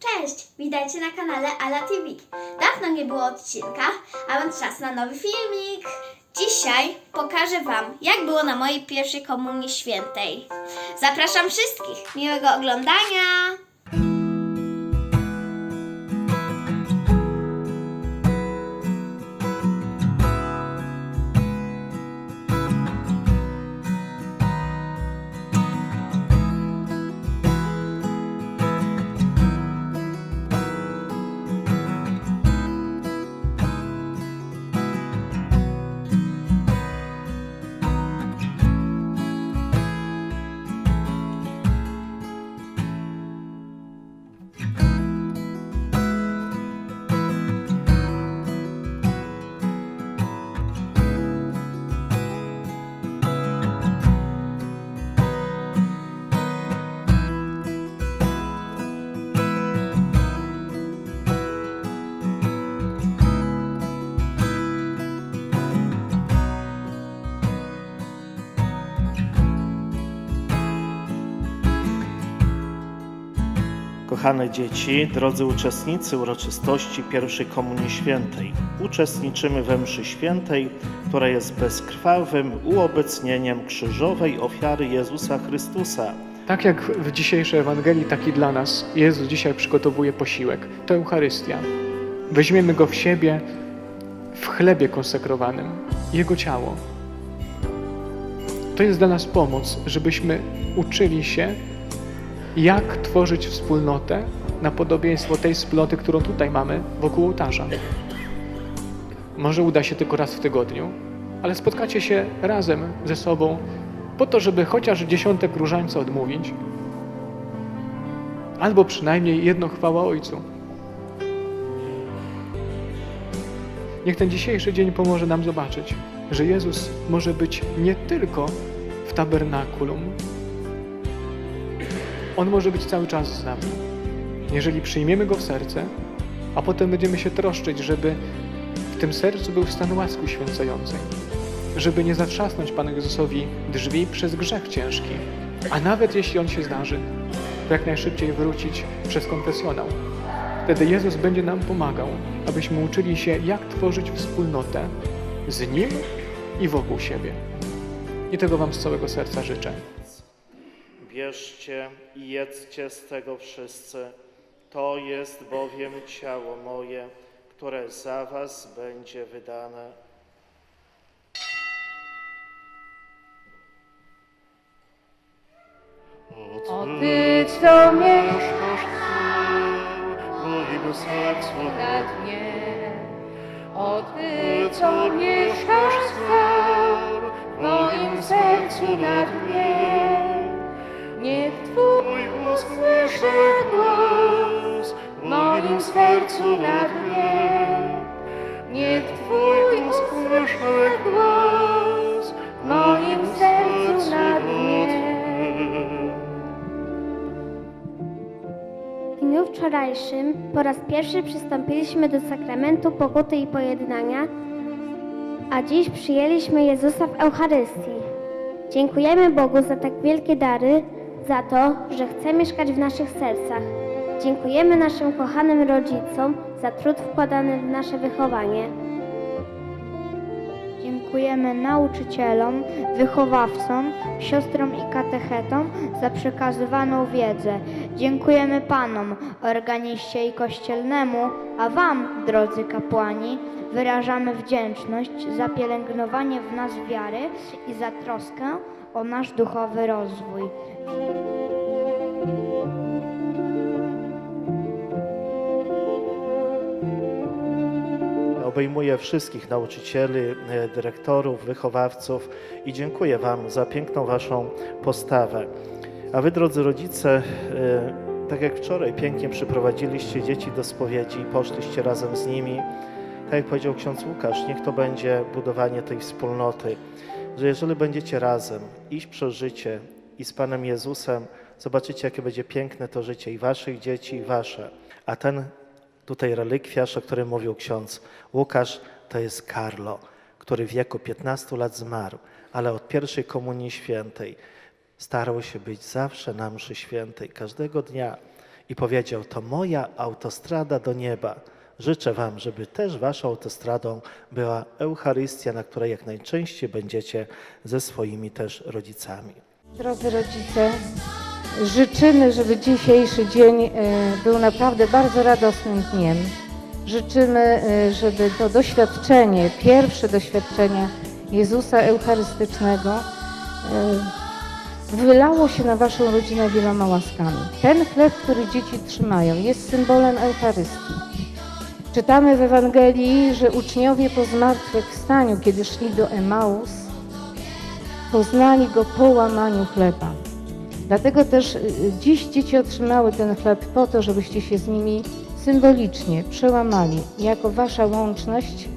Cześć, witajcie na kanale Ala TV. Dawno nie było odcinka, a więc czas na nowy filmik. Dzisiaj pokażę Wam, jak było na mojej pierwszej komunii świętej. Zapraszam wszystkich, miłego oglądania! Kochane dzieci, drodzy uczestnicy uroczystości pierwszej Komunii Świętej, uczestniczymy we mszy świętej, która jest bezkrwawym uobecnieniem krzyżowej ofiary Jezusa Chrystusa. Tak jak w dzisiejszej Ewangelii, tak i dla nas Jezus dzisiaj przygotowuje posiłek. To Eucharystia. Weźmiemy Go w siebie w chlebie konsekrowanym, Jego ciało. To jest dla nas pomoc, żebyśmy uczyli się, jak tworzyć wspólnotę na podobieństwo tej wspólnoty, którą tutaj mamy wokół ołtarza. Może uda się tylko raz w tygodniu, ale spotkacie się razem ze sobą po to, żeby chociaż dziesiątek różańca odmówić, albo przynajmniej jedno chwała Ojcu. Niech ten dzisiejszy dzień pomoże nam zobaczyć, że Jezus może być nie tylko w tabernakulum. On może być cały czas z nami. Jeżeli przyjmiemy Go w serce, a potem będziemy się troszczyć, żeby w tym sercu był stan łaski uświęcającej żeby nie zatrzasnąć Panu Jezusowi drzwi przez grzech ciężki. A nawet jeśli on się zdarzy, to jak najszybciej wrócić przez konfesjonał. Wtedy Jezus będzie nam pomagał, abyśmy uczyli się, jak tworzyć wspólnotę z Nim i wokół siebie. I tego Wam z całego serca życzę. Bierzcie i jedzcie z tego wszyscy. To jest bowiem ciało moje, które za was będzie wydane. O Ty, co mieszkasz w moim sercu, na dnie, o Ty, co mieszkasz w moim sercu na dnie, usłyszę głos w moim sercu na dnie, niech Twój usłyszę głos w moim sercu na dnie. W dniu wczorajszym po raz pierwszy przystąpiliśmy do sakramentu pokuty i pojednania, a dziś przyjęliśmy Jezusa w Eucharystii. Dziękujemy Bogu za tak wielkie dary, za to, że chce mieszkać w naszych sercach. Dziękujemy naszym kochanym rodzicom za trud wkładany w nasze wychowanie. Dziękujemy nauczycielom, wychowawcom, siostrom i katechetom za przekazywaną wiedzę. Dziękujemy Panom, organiście i kościelnemu, a Wam, drodzy kapłani, wyrażamy wdzięczność za pielęgnowanie w nas wiary i za troskę o nasz duchowy rozwój. Obejmuję wszystkich nauczycieli, e, dyrektorów, wychowawców i dziękuję Wam za piękną Waszą postawę. A Wy, drodzy rodzice, e, tak jak wczoraj pięknie przyprowadziliście dzieci do spowiedzi i poszliście razem z nimi, tak jak powiedział ksiądz Łukasz, niech to będzie budowanie tej wspólnoty, że jeżeli będziecie razem iść przez życie i z Panem Jezusem, zobaczycie, jakie będzie piękne to życie i Waszych dzieci, i Wasze. A ten tutaj relikwiarz, o którym mówił ksiądz Łukasz, to jest Karlo, który w wieku 15 lat zmarł, ale od pierwszej komunii świętej starał się być zawsze na mszy świętej, każdego dnia. i powiedział: To moja autostrada do nieba. Życzę Wam, żeby też Waszą autostradą była Eucharystia, na której jak najczęściej będziecie ze swoimi też rodzicami. Drodzy rodzice, życzymy, żeby dzisiejszy dzień e, był naprawdę bardzo radosnym dniem. Życzymy, e, żeby to doświadczenie, pierwsze doświadczenie Jezusa Eucharystycznego e, wylało się na Waszą rodzinę wieloma łaskami. Ten chleb, który dzieci trzymają, jest symbolem Eucharystii. Czytamy w Ewangelii, że uczniowie po zmartwychwstaniu, kiedy szli do Emaus, poznali go po łamaniu chleba. Dlatego też y, dziś dzieci otrzymały ten chleb po to, żebyście się z nimi symbolicznie przełamali jako wasza łączność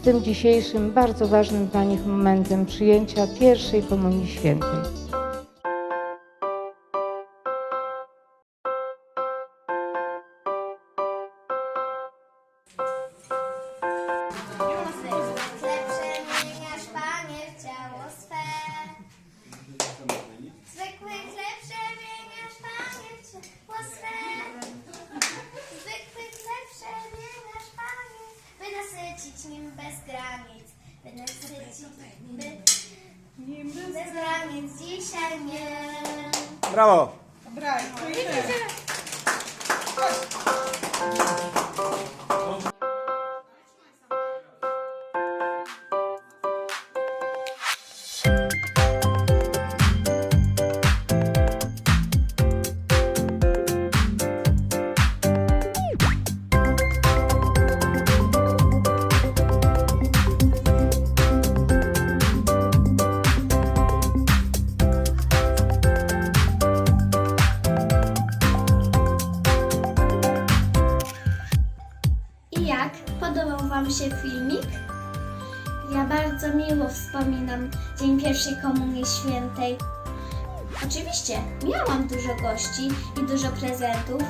z tym dzisiejszym bardzo ważnym dla nich momentem przyjęcia pierwszej Komunii Świętej. Granic dzisiaj mnie. Brawo! I bardzo miło wspominam Dzień Pierwszej Komunii Świętej. Oczywiście miałam dużo gości i dużo prezentów,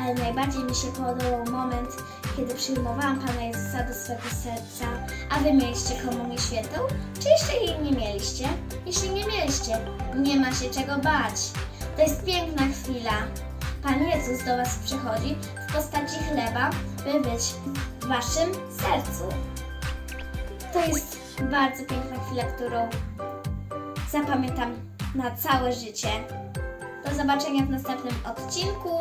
ale najbardziej mi się podobał moment, kiedy przyjmowałam Pana Jezusa do swego serca. A Wy mieliście Komunię Świętą? Czy jeszcze jej nie mieliście? Jeśli nie mieliście, nie ma się czego bać. To jest piękna chwila. Pan Jezus do Was przychodzi w postaci chleba, by być w Waszym sercu. To jest bardzo piękna chwila, którą zapamiętam na całe życie. Do zobaczenia w następnym odcinku.